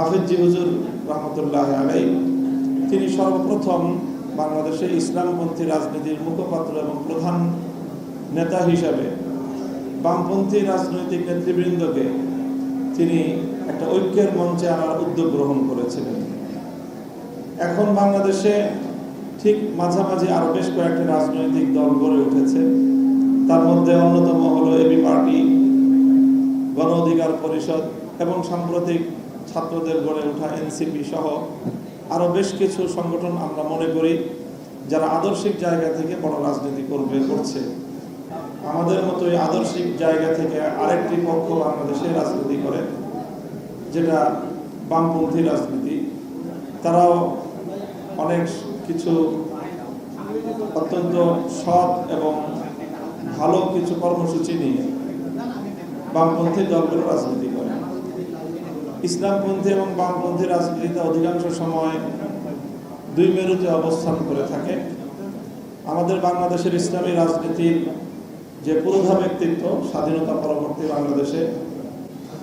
হাফিজি হুজুর রহমতুল্লাহ আলাই তিনি সর্বপ্রথম বাংলাদেশে ইসলামপন্থী রাজনীতির মুখপাত্র এবং প্রধান নেতা হিসাবে বামপন্থী রাজনৈতিক নেতৃবৃন্দকে তিনি একটা ঐক্যের মঞ্চে আনার উদ্যোগ গ্রহণ করেছিলেন। এখন বাংলাদেশে ঠিক মাঝামাঝি আরও বেশ কয়েকটি রাজনৈতিক দল গড়ে উঠেছে। তার মধ্যে অন্যতম হলো এবি পার্টি, গণ অধিকার পরিষদ এবং সাম্প্রতিক ছাত্রদের গড়ে ওঠা এনসিপি সহ আরও বেশ কিছু সংগঠন আমরা মনে করি, যারা আদর্শিক জায়গা থেকে বড় রাজনীতি করবে, করছে। আমাদের মতোই আদর্শিক জায়গা থেকে আরেকটি পক্ষ বাংলাদেশে রাজনীতি করে, যেটা বামপন্থী রাজনীতি। তারাও অনেক কিছু অত্যন্ত সৎ এবং ভালো কিছু কর্মসূচি নিয়ে বামপন্থী দলগুলো রাজনীতি করে। ইসলামপন্থী এবং বামপন্থী রাজনীতিতে অধিকাংশ সময় দুই মেরুতে অবস্থান করে থাকে। আমাদের বাংলাদেশের ইসলামী রাজনীতির যে পুরোধা ব্যক্তিত্ব, স্বাধীনতা পরবর্তী বাংলাদেশে,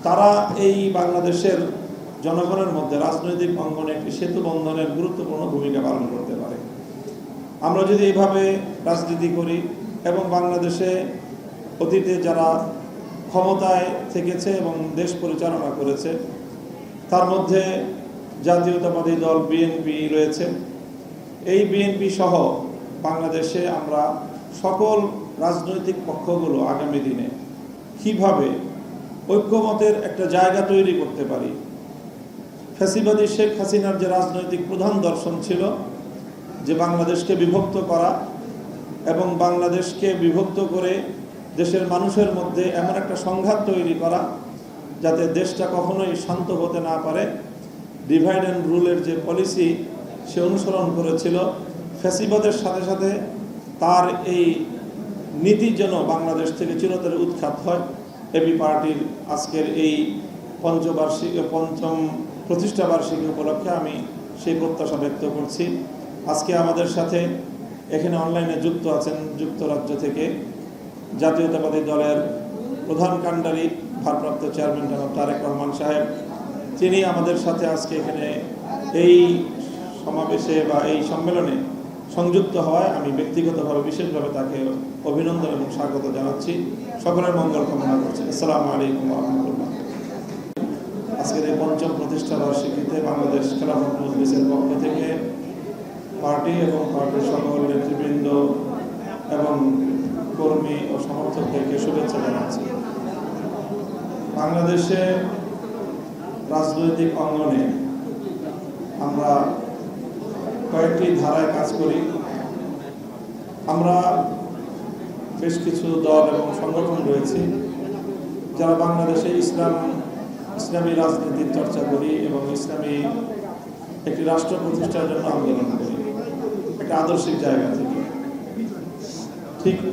তারা এই বাংলাদেশের জনগণের মধ্যে রাজনৈতিক অঙ্গনে একটি সেতু বন্ধনের গুরুত্বপূর্ণ ভূমিকা পালন করতে পারে। আমরা যদি এইভাবে রাজনীতি করি এবং বাংলাদেশে অতীতে যারা ক্ষমতায় থেকেছে এবং দেশ পরিচালনা করেছে তার মধ্যে জাতীয়তাবাদী দল বিএনপি রয়েছে। এই বিএনপি সহ বাংলাদেশে আমরা সকল রাজনৈতিক পক্ষগুলো আগামী দিনে কীভাবে ঐক্যমতের একটা জায়গা তৈরি করতে পারি? ফ্যাসিবাদী শেখ হাসিনার যে রাজনৈতিক প্রধান দর্শন ছিল, যে বাংলাদেশকে বিভক্ত করা এবং বাংলাদেশকে বিভক্ত করে দেশের মানুষের মধ্যে এমন একটা সংঘাত তৈরি করা যাতে দেশটা কখনোই শান্ত হতে না পারে। ডিভাইড অ্যান্ড রুলের যে পলিসি সে অনুসরণ করেছিল। ফ্যাসিবাদের সাথে সাথে তার এই নীতি যেন বাংলাদেশ থেকে চিরতরে উৎখাত হয় এবি পার্টির আজকের এই পঞ্চবার্ষিক, পঞ্চম প্রতিষ্ঠা বার্ষিকী উপলক্ষে আমি সেই প্রত্যাশা ব্যক্ত করছি। আজকে আমাদের সাথে এখানে অনলাইনে যুক্ত আছেন যুক্তরাজ্য থেকে জাতীয়তাবাদী দলের প্রধান কাণ্ডারি ভারপ্রাপ্ত চেয়ারম্যান জনাব তারেক রহমান সাহেব তিনি আমাদের সাথে আজকে এখানে এই সমাবেশে বা এই সম্মেলনে সংযুক্ত হওয়ায় আমি ব্যক্তিগতভাবে বিশেষভাবে তাকে অভিনন্দন এবং স্বাগত জানাচ্ছি। সকলের মঙ্গল কামনা করছি। আসসালামু আলাইকুম রহমতুল্লাহ। আজকের এই পঞ্চম প্রতিষ্ঠা বার্ষিকীতে বাংলাদেশ খেলাফত মজলিসের পক্ষ থেকে পার্টি এবং পার্টির সকল নেতৃবৃন্দ এবং কর্মী ও সমর্থকদেরকে শুভেচ্ছা জানাচ্ছি। বাংলাদেশে রাজনৈতিক অঙ্গনে আমরা কয়েকটি ধারায় কাজ করি। আমরা বেশ কিছু দল এবং সংগঠন রয়েছে, যারা বাংলাদেশে ইসলাম, ইসলামী রাজনীতির চর্চা করি এবং ইসলামী একটি রাষ্ট্র প্রতিষ্ঠার জন্য আন্দোলন করি। একটা আদর্শিক জায়গা থেকে। ঠিক